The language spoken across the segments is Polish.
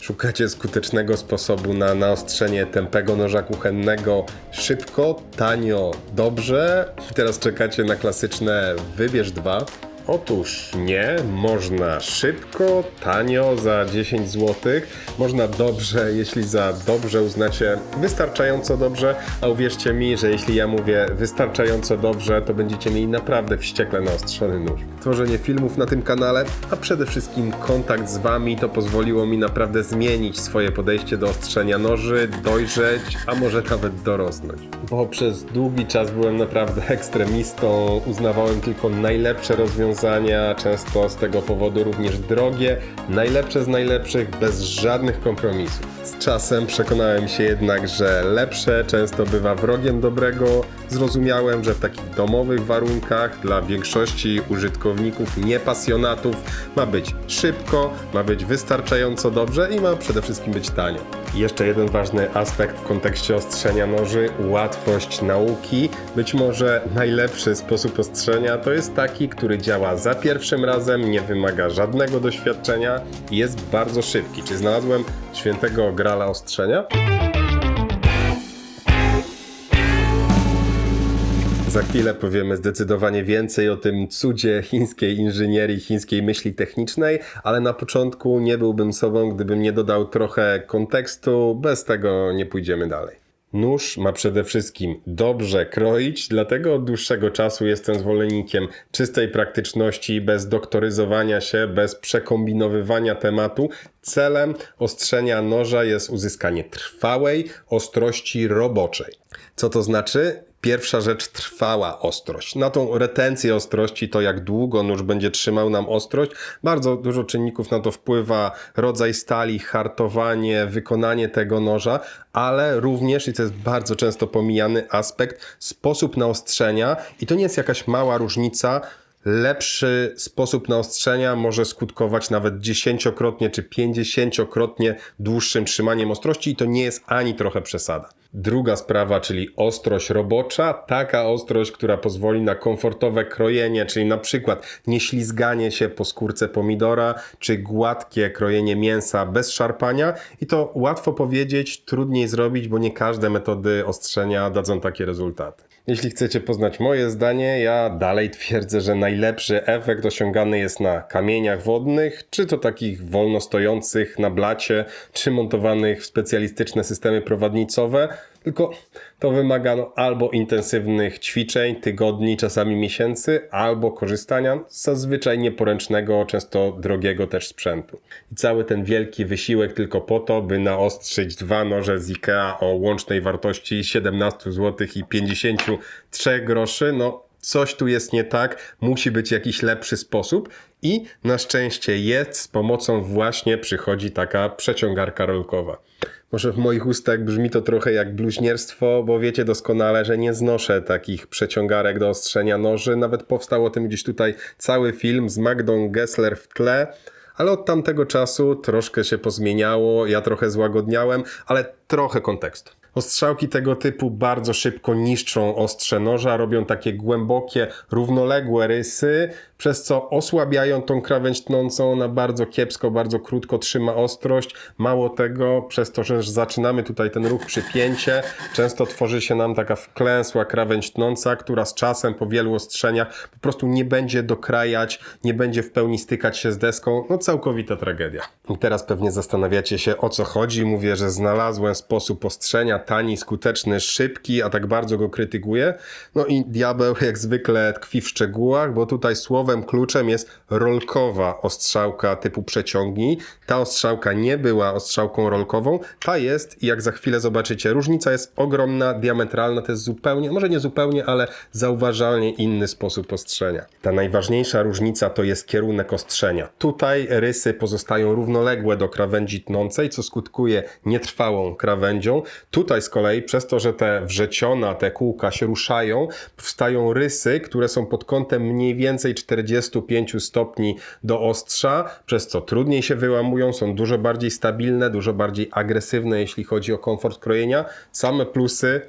Szukacie skutecznego sposobu na naostrzenie tępego noża kuchennego szybko, tanio, dobrze? Teraz czekacie na klasyczne wybierz dwa. Otóż nie, można szybko, tanio za 10 zł, można dobrze, jeśli za dobrze uznacie wystarczająco dobrze, a uwierzcie mi, że jeśli ja mówię wystarczająco dobrze, to będziecie mieli naprawdę wściekle naostrzony nóż. Tworzenie filmów na tym kanale, a przede wszystkim kontakt z Wami, to pozwoliło mi naprawdę zmienić swoje podejście do ostrzenia noży, dojrzeć, a może nawet dorosnąć. Bo przez długi czas byłem naprawdę ekstremistą, uznawałem tylko najlepsze rozwiązania, często z tego powodu również drogie, najlepsze z najlepszych, bez żadnych kompromisów. Z czasem przekonałem się jednak, że lepsze często bywa wrogiem dobrego. Zrozumiałem, że w takich domowych warunkach dla większości użytkowników, niepasjonatów ma być szybko, ma być wystarczająco dobrze i ma przede wszystkim być tanio. Jeszcze jeden ważny aspekt w kontekście ostrzenia noży łatwość nauki. Być może najlepszy sposób ostrzenia to jest taki, który działa za pierwszym razem, nie wymaga żadnego doświadczenia i jest bardzo szybki. Czy znalazłem świętego grala ostrzenia? Za chwilę powiemy zdecydowanie więcej o tym cudzie chińskiej inżynierii, chińskiej myśli technicznej, ale na początku nie byłbym sobą, gdybym nie dodał trochę kontekstu. Bez tego nie pójdziemy dalej. Nóż ma przede wszystkim dobrze kroić, dlatego od dłuższego czasu jestem zwolennikiem czystej praktyczności, bez doktoryzowania się, bez przekombinowywania tematu. Celem ostrzenia noża jest uzyskanie trwałej ostrości roboczej. Co to znaczy? Pierwsza rzecz trwała ostrość. Na tą retencję ostrości, to jak długo nóż będzie trzymał nam ostrość, bardzo dużo czynników na to wpływa. Rodzaj stali, hartowanie, wykonanie tego noża, ale również, i to jest bardzo często pomijany aspekt, sposób naostrzenia. I to nie jest jakaś mała różnica, lepszy sposób naostrzenia może skutkować nawet dziesięciokrotnie czy pięćdziesięciokrotnie dłuższym trzymaniem ostrości i to nie jest ani trochę przesada. Druga sprawa, czyli ostrość robocza, taka ostrość, która pozwoli na komfortowe krojenie, czyli na przykład nie ślizganie się po skórce pomidora, czy gładkie krojenie mięsa bez szarpania i to łatwo powiedzieć, trudniej zrobić, bo nie każde metody ostrzenia dadzą takie rezultaty. Jeśli chcecie poznać moje zdanie, ja dalej twierdzę, że najlepszy efekt osiągany jest na kamieniach wodnych, czy to takich wolno stojących na blacie, czy montowanych w specjalistyczne systemy prowadnicowe. Tylko to wymaga no, albo intensywnych ćwiczeń, tygodni, czasami miesięcy, albo korzystania z zazwyczaj nieporęcznego, często drogiego też sprzętu. I cały ten wielki wysiłek tylko po to, by naostrzyć dwa noże z IKEA o łącznej wartości 17 zł i 53 groszy, no coś tu jest nie tak, musi być jakiś lepszy sposób i na szczęście jest, z pomocą właśnie przychodzi taka przeciągarka rolkowa. Może w moich ustach brzmi to trochę jak bluźnierstwo, bo wiecie doskonale, że nie znoszę takich przeciągarek do ostrzenia noży. Nawet powstał o tym gdzieś tutaj cały film z Magdą Gessler w tle. Ale od tamtego czasu troszkę się pozmieniało, ja trochę złagodniałem, ale trochę kontekstu. Ostrzałki tego typu bardzo szybko niszczą ostrze noża, robią takie głębokie, równoległe rysy, przez co osłabiają tą krawędź tnącą, ona bardzo kiepsko, bardzo krótko trzyma ostrość. Mało tego, przez to, że zaczynamy tutaj ten ruch przypięcie, często tworzy się nam taka wklęsła krawędź tnąca, która z czasem po wielu ostrzeniach po prostu nie będzie dokrajać, nie będzie w pełni stykać się z deską. No całkowita tragedia. I teraz pewnie zastanawiacie się o co chodzi. Mówię, że znalazłem sposób ostrzenia, tani, skuteczny, szybki, a tak bardzo go krytykuję. No i diabeł jak zwykle tkwi w szczegółach, bo tutaj słowem kluczem jest rolkowa ostrzałka typu przeciągnij. Ta ostrzałka nie była ostrzałką rolkową, ta jest i jak za chwilę zobaczycie, różnica jest ogromna, diametralna, to jest zupełnie, może nie zupełnie, ale zauważalnie inny sposób ostrzenia. Ta najważniejsza różnica to jest kierunek ostrzenia. Tutaj rysy pozostają równoległe do krawędzi tnącej, co skutkuje nietrwałą krawędzią. Tutaj z kolei przez to, że te wrzeciona, te kółka się ruszają, powstają rysy, które są pod kątem mniej więcej 45 stopni do ostrza, przez co trudniej się wyłamują, są dużo bardziej stabilne, dużo bardziej agresywne, jeśli chodzi o komfort krojenia. Same plusy,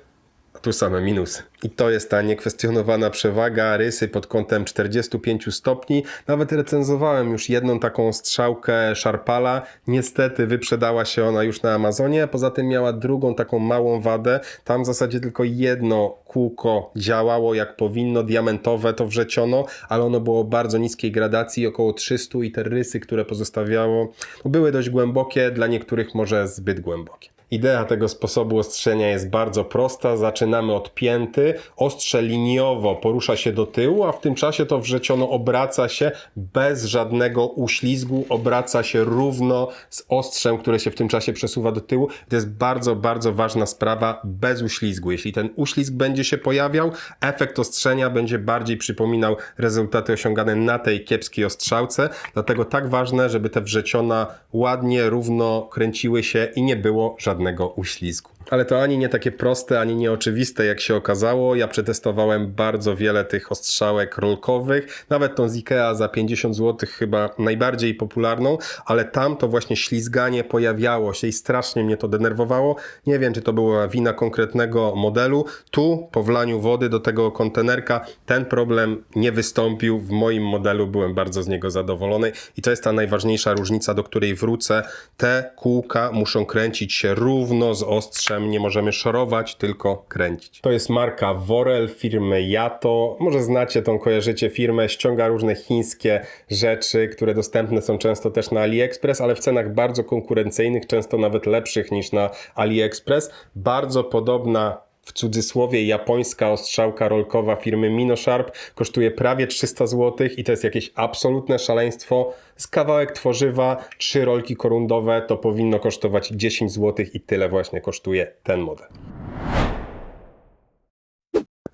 tu same minusy. I to jest ta niekwestionowana przewaga rysy pod kątem 45 stopni. Nawet recenzowałem już jedną taką strzałkę Sharpala. Niestety wyprzedała się ona już na Amazonie. Poza tym miała drugą taką małą wadę. Tam w zasadzie tylko jedno kółko działało jak powinno, diamentowe to wrzeciono, ale ono było bardzo niskiej gradacji, około 300 i te rysy, które pozostawiało, były dość głębokie, dla niektórych może zbyt głębokie. Idea tego sposobu ostrzenia jest bardzo prosta. Zaczynamy od pięty. Ostrze liniowo porusza się do tyłu, a w tym czasie to wrzeciono obraca się bez żadnego uślizgu, obraca się równo z ostrzem, które się w tym czasie przesuwa do tyłu. To jest bardzo, bardzo ważna sprawa bez uślizgu. Jeśli ten uślizg będzie się pojawiał, efekt ostrzenia będzie bardziej przypominał rezultaty osiągane na tej kiepskiej ostrzałce. Dlatego tak ważne, żeby te wrzeciona ładnie, równo kręciły się i nie było żadnego uślizgu. Ale to ani nie takie proste, ani nieoczywiste, jak się okazało. Ja przetestowałem bardzo wiele tych ostrzałek rolkowych, nawet tą z Ikea za 50 zł chyba najbardziej popularną, ale tam to właśnie ślizganie pojawiało się i strasznie mnie to denerwowało. Nie wiem, czy to była wina konkretnego modelu. Tu, po wlaniu wody do tego kontenerka, ten problem nie wystąpił. W moim modelu byłem bardzo z niego zadowolony i to jest ta najważniejsza różnica, do której wrócę. Te kółka muszą kręcić się równo z ostrzem nie możemy szorować, tylko kręcić. To jest marka Worel firmy Yato. Może znacie tą, kojarzycie firmę, ściąga różne chińskie rzeczy, które dostępne są często też na AliExpress, ale w cenach bardzo konkurencyjnych, często nawet lepszych niż na AliExpress. Bardzo podobna w cudzysłowie japońska ostrzałka rolkowa firmy Minosharp kosztuje prawie 300 zł i to jest jakieś absolutne szaleństwo. Z kawałek tworzywa, trzy rolki korundowe to powinno kosztować 10 zł i tyle właśnie kosztuje ten model.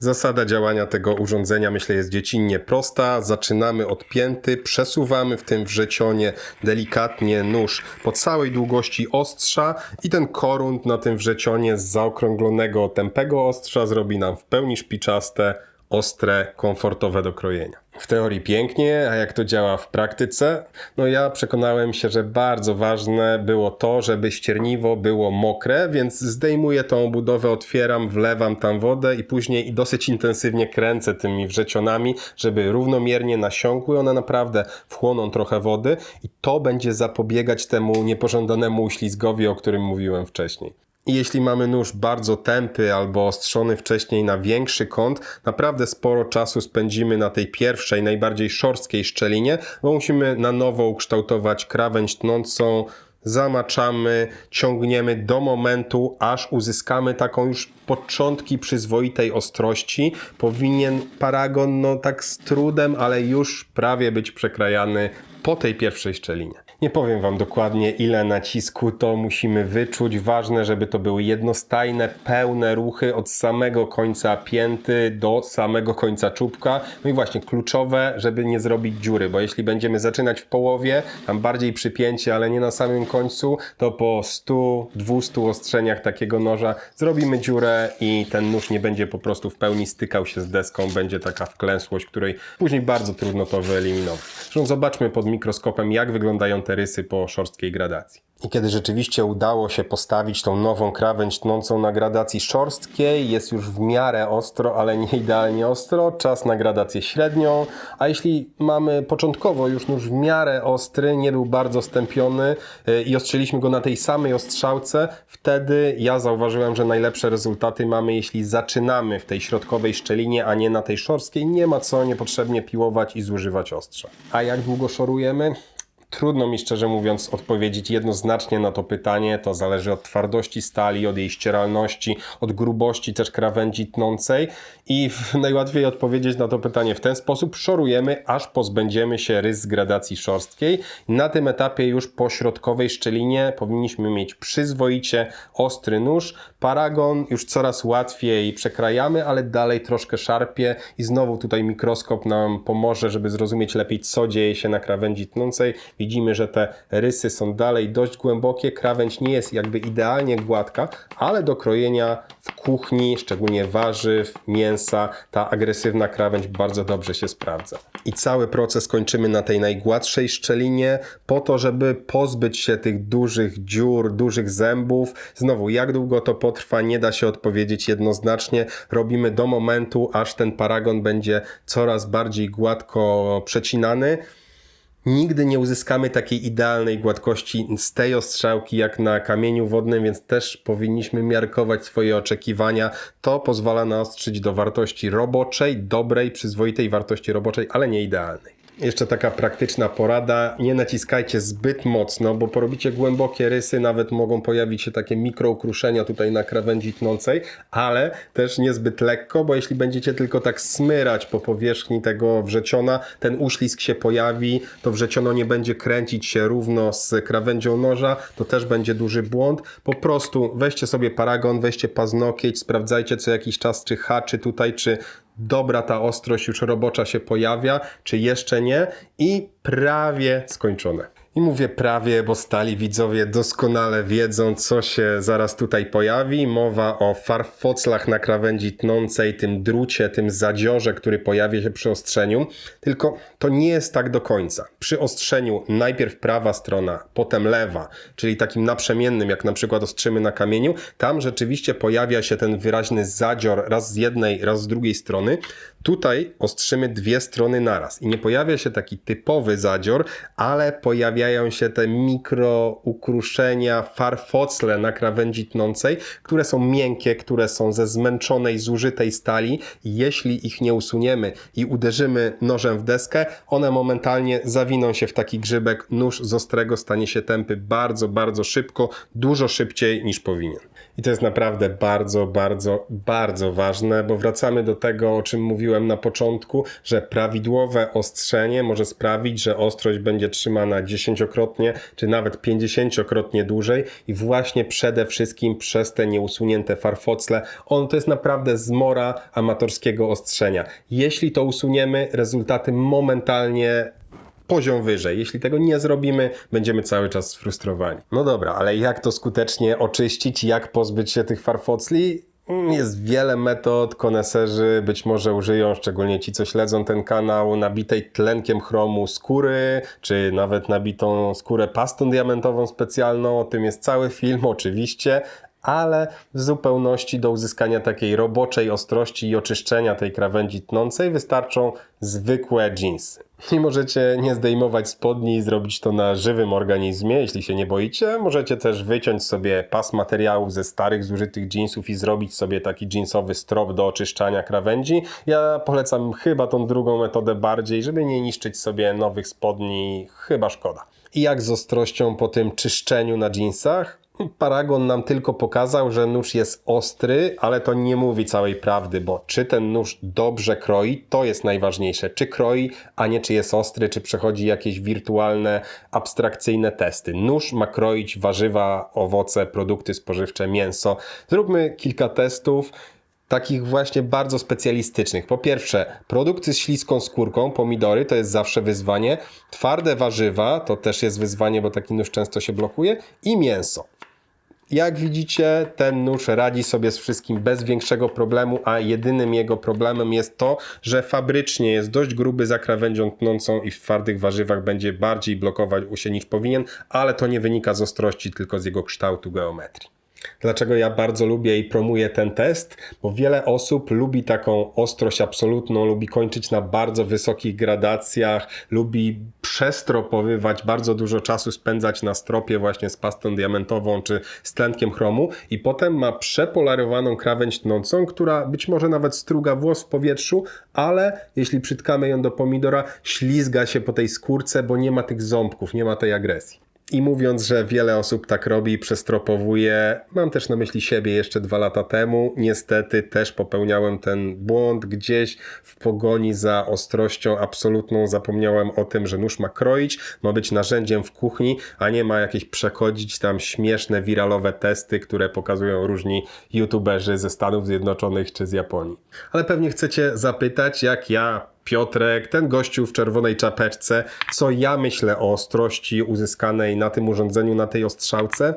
Zasada działania tego urządzenia myślę jest dziecinnie prosta. Zaczynamy od pięty, przesuwamy w tym wrzecionie delikatnie nóż po całej długości ostrza i ten korund na tym wrzecionie z zaokrąglonego tępego ostrza zrobi nam w pełni szpiczaste, ostre, komfortowe do krojenia. W teorii pięknie, a jak to działa w praktyce? No ja przekonałem się, że bardzo ważne było to, żeby ścierniwo było mokre, więc zdejmuję tą budowę, otwieram, wlewam tam wodę i później i dosyć intensywnie kręcę tymi wrzecionami, żeby równomiernie nasiąkły. One naprawdę wchłoną trochę wody i to będzie zapobiegać temu niepożądanemu uślizgowi, o którym mówiłem wcześniej. Jeśli mamy nóż bardzo tępy albo ostrzony wcześniej na większy kąt, naprawdę sporo czasu spędzimy na tej pierwszej, najbardziej szorstkiej szczelinie, bo musimy na nowo ukształtować krawędź tnącą, zamaczamy, ciągniemy do momentu, aż uzyskamy taką już początki przyzwoitej ostrości. Powinien paragon, no tak z trudem, ale już prawie być przekrajany po tej pierwszej szczelinie. Nie powiem Wam dokładnie, ile nacisku to musimy wyczuć. Ważne, żeby to były jednostajne, pełne ruchy od samego końca pięty do samego końca czubka. No i właśnie kluczowe, żeby nie zrobić dziury, bo jeśli będziemy zaczynać w połowie, tam bardziej przypięcie, ale nie na samym końcu, to po 100-200 ostrzeniach takiego noża zrobimy dziurę i ten nóż nie będzie po prostu w pełni stykał się z deską, będzie taka wklęsłość, której później bardzo trudno to wyeliminować. Zresztą zobaczmy pod mikroskopem, jak wyglądają te rysy po szorstkiej gradacji. I kiedy rzeczywiście udało się postawić tą nową krawędź tnącą na gradacji szorstkiej, jest już w miarę ostro, ale nie idealnie ostro, czas na gradację średnią, a jeśli mamy początkowo już nóż w miarę ostry, nie był bardzo stępiony yy, i ostrzeliśmy go na tej samej ostrzałce, wtedy ja zauważyłem, że najlepsze rezultaty mamy, jeśli zaczynamy w tej środkowej szczelinie, a nie na tej szorstkiej. Nie ma co niepotrzebnie piłować i zużywać ostrza. A jak długo szorujemy? Trudno mi szczerze mówiąc odpowiedzieć jednoznacznie na to pytanie. To zależy od twardości stali, od jej ścieralności, od grubości też krawędzi tnącej i najłatwiej odpowiedzieć na to pytanie w ten sposób. Szorujemy, aż pozbędziemy się rys gradacji szorstkiej. Na tym etapie już po środkowej szczelinie powinniśmy mieć przyzwoicie ostry nóż. Paragon już coraz łatwiej przekrajamy, ale dalej troszkę szarpie i znowu tutaj mikroskop nam pomoże, żeby zrozumieć lepiej, co dzieje się na krawędzi tnącej Widzimy, że te rysy są dalej dość głębokie, krawędź nie jest jakby idealnie gładka, ale do krojenia w kuchni, szczególnie warzyw, mięsa, ta agresywna krawędź bardzo dobrze się sprawdza. I cały proces kończymy na tej najgładszej szczelinie, po to, żeby pozbyć się tych dużych dziur, dużych zębów. Znowu, jak długo to potrwa, nie da się odpowiedzieć jednoznacznie. Robimy do momentu, aż ten paragon będzie coraz bardziej gładko przecinany. Nigdy nie uzyskamy takiej idealnej gładkości z tej ostrzałki jak na kamieniu wodnym, więc też powinniśmy miarkować swoje oczekiwania. To pozwala naostrzyć do wartości roboczej, dobrej, przyzwoitej wartości roboczej, ale nie idealnej. Jeszcze taka praktyczna porada, nie naciskajcie zbyt mocno, bo porobicie głębokie rysy, nawet mogą pojawić się takie mikroukruszenia tutaj na krawędzi tnącej, ale też niezbyt lekko, bo jeśli będziecie tylko tak smyrać po powierzchni tego wrzeciona, ten uślizg się pojawi, to wrzeciono nie będzie kręcić się równo z krawędzią noża, to też będzie duży błąd. Po prostu weźcie sobie paragon, weźcie paznokieć, sprawdzajcie co jakiś czas, czy haczy tutaj, czy dobra ta ostrość już robocza się pojawia, czy jeszcze nie i prawie skończone. I mówię prawie, bo stali widzowie doskonale wiedzą, co się zaraz tutaj pojawi. Mowa o farfoclach na krawędzi tnącej, tym drucie, tym zadziorze, który pojawi się przy ostrzeniu. Tylko to nie jest tak do końca. Przy ostrzeniu najpierw prawa strona, potem lewa, czyli takim naprzemiennym, jak na przykład ostrzymy na kamieniu, tam rzeczywiście pojawia się ten wyraźny zadzior raz z jednej, raz z drugiej strony. Tutaj ostrzymy dwie strony naraz i nie pojawia się taki typowy zadzior, ale pojawiają się te mikro ukruszenia, farfocle na krawędzi tnącej, które są miękkie, które są ze zmęczonej, zużytej stali. Jeśli ich nie usuniemy i uderzymy nożem w deskę, one momentalnie zawiną się w taki grzybek. Nóż z ostrego stanie się tępy bardzo, bardzo szybko, dużo szybciej niż powinien. I to jest naprawdę bardzo, bardzo, bardzo ważne, bo wracamy do tego, o czym mówiłem na początku, że prawidłowe ostrzenie może sprawić, że ostrość będzie trzymana dziesięciokrotnie, czy nawet pięćdziesięciokrotnie dłużej i właśnie przede wszystkim przez te nieusunięte farfocle. On to jest naprawdę zmora amatorskiego ostrzenia. Jeśli to usuniemy, rezultaty momentalnie poziom wyżej. Jeśli tego nie zrobimy, będziemy cały czas sfrustrowani. No dobra, ale jak to skutecznie oczyścić? Jak pozbyć się tych farfocli? Jest wiele metod, koneserzy być może użyją, szczególnie ci, co śledzą ten kanał, nabitej tlenkiem chromu skóry, czy nawet nabitą skórę pastą diamentową specjalną. O tym jest cały film, oczywiście, ale w zupełności do uzyskania takiej roboczej ostrości i oczyszczenia tej krawędzi tnącej wystarczą zwykłe jeansy. I możecie nie zdejmować spodni i zrobić to na żywym organizmie, jeśli się nie boicie. Możecie też wyciąć sobie pas materiałów ze starych, zużytych jeansów i zrobić sobie taki jeansowy strop do oczyszczania krawędzi. Ja polecam chyba tą drugą metodę bardziej, żeby nie niszczyć sobie nowych spodni, chyba szkoda. I jak z ostrością po tym czyszczeniu na jeansach? Paragon nam tylko pokazał, że nóż jest ostry, ale to nie mówi całej prawdy, bo czy ten nóż dobrze kroi, to jest najważniejsze. Czy kroi, a nie czy jest ostry, czy przechodzi jakieś wirtualne, abstrakcyjne testy. Nóż ma kroić warzywa, owoce, produkty spożywcze, mięso. Zróbmy kilka testów takich właśnie bardzo specjalistycznych. Po pierwsze, produkty z śliską skórką, pomidory, to jest zawsze wyzwanie. Twarde warzywa, to też jest wyzwanie, bo taki nóż często się blokuje. I mięso. Jak widzicie, ten nóż radzi sobie z wszystkim bez większego problemu, a jedynym jego problemem jest to, że fabrycznie jest dość gruby za krawędzią tnącą i w twardych warzywach będzie bardziej blokować się niż powinien, ale to nie wynika z ostrości, tylko z jego kształtu geometrii. Dlaczego ja bardzo lubię i promuję ten test? Bo wiele osób lubi taką ostrość absolutną, lubi kończyć na bardzo wysokich gradacjach, lubi przestropowywać, bardzo dużo czasu spędzać na stropie właśnie z pastą diamentową czy z tlenkiem chromu i potem ma przepolarowaną krawędź tnącą, która być może nawet struga włos w powietrzu, ale jeśli przytkamy ją do pomidora, ślizga się po tej skórce, bo nie ma tych ząbków, nie ma tej agresji. I mówiąc, że wiele osób tak robi, przestropowuje, mam też na myśli siebie jeszcze dwa lata temu. Niestety też popełniałem ten błąd gdzieś w pogoni za ostrością absolutną. Zapomniałem o tym, że nóż ma kroić, ma być narzędziem w kuchni, a nie ma jakieś przechodzić tam śmieszne, wiralowe testy, które pokazują różni youtuberzy ze Stanów Zjednoczonych czy z Japonii. Ale pewnie chcecie zapytać, jak ja Piotrek, ten gościu w czerwonej czapeczce, co ja myślę o ostrości uzyskanej na tym urządzeniu, na tej ostrzałce.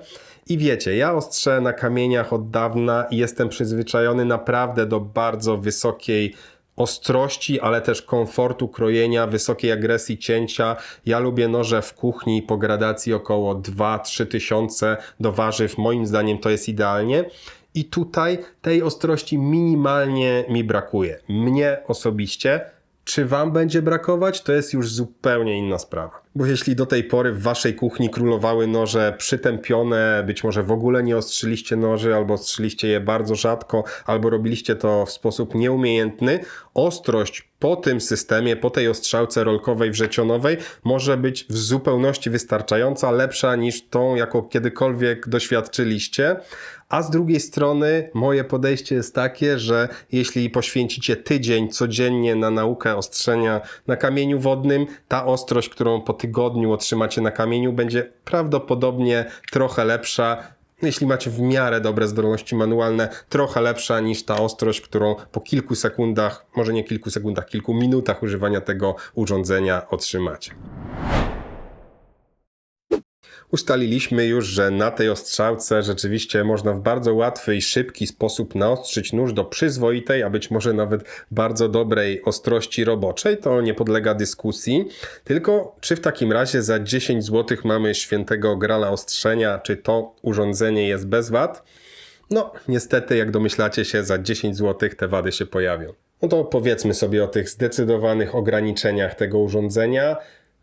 I wiecie, ja ostrzę na kamieniach od dawna i jestem przyzwyczajony naprawdę do bardzo wysokiej ostrości, ale też komfortu krojenia, wysokiej agresji cięcia. Ja lubię noże w kuchni po gradacji około 2-3 tysiące do warzyw. Moim zdaniem to jest idealnie. I tutaj tej ostrości minimalnie mi brakuje. Mnie osobiście. Czy Wam będzie brakować, to jest już zupełnie inna sprawa. Bo jeśli do tej pory w Waszej kuchni królowały noże przytępione, być może w ogóle nie ostrzyliście noży, albo ostrzyliście je bardzo rzadko, albo robiliście to w sposób nieumiejętny, ostrość po tym systemie, po tej ostrzałce rolkowej wrzecionowej może być w zupełności wystarczająca, lepsza niż tą, jaką kiedykolwiek doświadczyliście. A z drugiej strony moje podejście jest takie, że jeśli poświęcicie tydzień codziennie na naukę ostrzenia na kamieniu wodnym, ta ostrość, którą po tygodniu otrzymacie na kamieniu, będzie prawdopodobnie trochę lepsza. Jeśli macie w miarę dobre zdolności manualne, trochę lepsza niż ta ostrość, którą po kilku sekundach, może nie kilku sekundach, kilku minutach używania tego urządzenia otrzymacie. Ustaliliśmy już, że na tej ostrzałce rzeczywiście można w bardzo łatwy i szybki sposób naostrzyć nóż do przyzwoitej, a być może nawet bardzo dobrej ostrości roboczej. To nie podlega dyskusji. Tylko czy w takim razie za 10 zł mamy świętego grala ostrzenia, czy to urządzenie jest bez wad? No, niestety, jak domyślacie się, za 10 zł te wady się pojawią. No to powiedzmy sobie o tych zdecydowanych ograniczeniach tego urządzenia.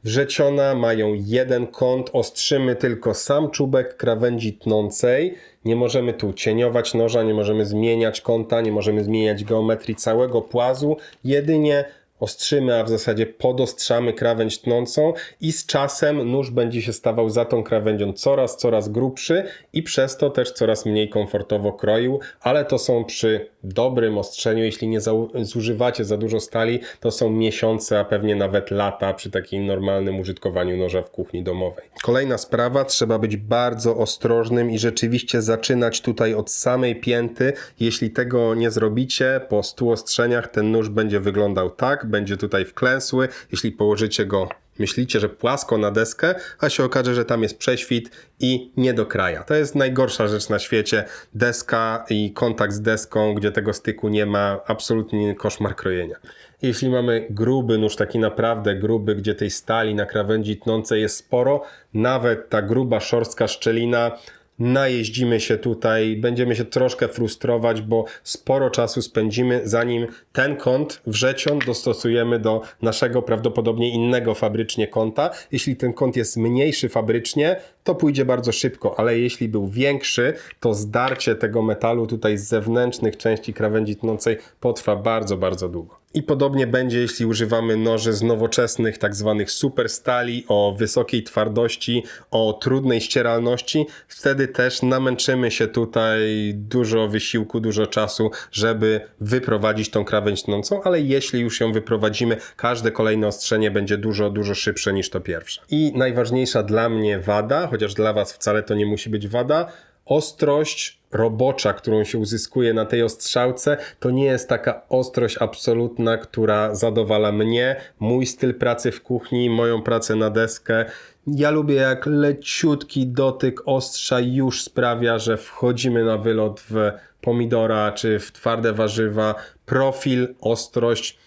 Wrzeciona mają jeden kąt, ostrzymy tylko sam czubek krawędzi tnącej. Nie możemy tu cieniować noża, nie możemy zmieniać kąta, nie możemy zmieniać geometrii całego płazu. Jedynie ostrzymy, a w zasadzie podostrzamy krawędź tnącą i z czasem nóż będzie się stawał za tą krawędzią coraz, coraz grubszy i przez to też coraz mniej komfortowo kroił, ale to są przy dobrym ostrzeniu, jeśli nie zużywacie za dużo stali, to są miesiące, a pewnie nawet lata przy takim normalnym użytkowaniu noża w kuchni domowej. Kolejna sprawa, trzeba być bardzo ostrożnym i rzeczywiście zaczynać tutaj od samej pięty. Jeśli tego nie zrobicie, po 100 ostrzeniach ten nóż będzie wyglądał tak, będzie tutaj wklęsły. Jeśli położycie go myślicie, że płasko na deskę, a się okaże, że tam jest prześwit i nie do kraja. To jest najgorsza rzecz na świecie. Deska i kontakt z deską, gdzie tego styku nie ma, absolutnie koszmar krojenia. Jeśli mamy gruby nóż, taki naprawdę gruby, gdzie tej stali na krawędzi tnącej jest sporo, nawet ta gruba szorstka szczelina najeździmy się tutaj, będziemy się troszkę frustrować, bo sporo czasu spędzimy, zanim ten kąt wrzecion dostosujemy do naszego prawdopodobnie innego fabrycznie kąta. Jeśli ten kąt jest mniejszy fabrycznie, to pójdzie bardzo szybko, ale jeśli był większy, to zdarcie tego metalu tutaj z zewnętrznych części krawędzi tnącej potrwa bardzo, bardzo długo. I podobnie będzie, jeśli używamy noży z nowoczesnych, tak zwanych super stali, o wysokiej twardości, o trudnej ścieralności. Wtedy też namęczymy się tutaj dużo wysiłku, dużo czasu, żeby wyprowadzić tą krawędź tnącą, ale jeśli już ją wyprowadzimy, każde kolejne ostrzenie będzie dużo, dużo szybsze niż to pierwsze. I najważniejsza dla mnie wada, chociaż dla Was wcale to nie musi być wada, ostrość robocza, którą się uzyskuje na tej ostrzałce, to nie jest taka ostrość absolutna, która zadowala mnie, mój styl pracy w kuchni, moją pracę na deskę. Ja lubię jak leciutki dotyk ostrza już sprawia, że wchodzimy na wylot w pomidora czy w twarde warzywa. Profil, ostrość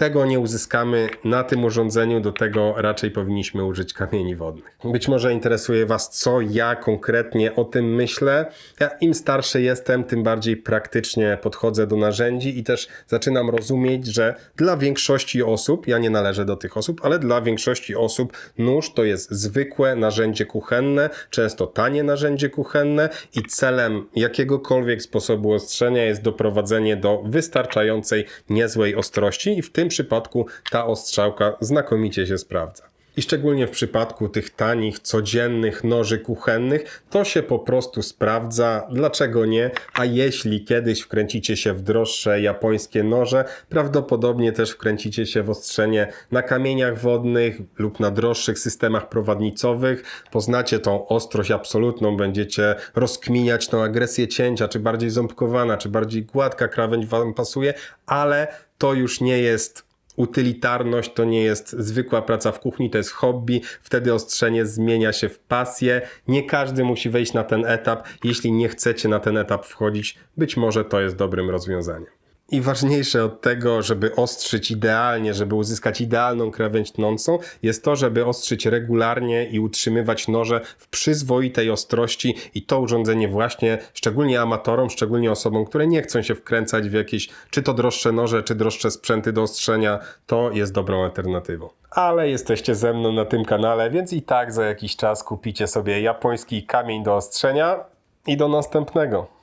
tego nie uzyskamy na tym urządzeniu, do tego raczej powinniśmy użyć kamieni wodnych. Być może interesuje Was, co ja konkretnie o tym myślę. Ja im starszy jestem, tym bardziej praktycznie podchodzę do narzędzi i też zaczynam rozumieć, że dla większości osób, ja nie należę do tych osób, ale dla większości osób nóż to jest zwykłe narzędzie kuchenne, często tanie narzędzie kuchenne i celem jakiegokolwiek sposobu ostrzenia jest doprowadzenie do wystarczającej, niezłej ostrości i w tym przypadku ta ostrzałka znakomicie się sprawdza. I szczególnie w przypadku tych tanich, codziennych noży kuchennych, to się po prostu sprawdza. Dlaczego nie? A jeśli kiedyś wkręcicie się w droższe japońskie noże, prawdopodobnie też wkręcicie się w ostrzenie na kamieniach wodnych lub na droższych systemach prowadnicowych. Poznacie tą ostrość absolutną, będziecie rozkminiać tą agresję cięcia, czy bardziej ząbkowana, czy bardziej gładka krawędź Wam pasuje, ale to już nie jest utylitarność, to nie jest zwykła praca w kuchni, to jest hobby. Wtedy ostrzenie zmienia się w pasję. Nie każdy musi wejść na ten etap. Jeśli nie chcecie na ten etap wchodzić, być może to jest dobrym rozwiązaniem. I ważniejsze od tego, żeby ostrzyć idealnie, żeby uzyskać idealną krawędź tnącą, jest to, żeby ostrzyć regularnie i utrzymywać noże w przyzwoitej ostrości i to urządzenie właśnie, szczególnie amatorom, szczególnie osobom, które nie chcą się wkręcać w jakieś, czy to droższe noże, czy droższe sprzęty do ostrzenia, to jest dobrą alternatywą. Ale jesteście ze mną na tym kanale, więc i tak za jakiś czas kupicie sobie japoński kamień do ostrzenia i do następnego.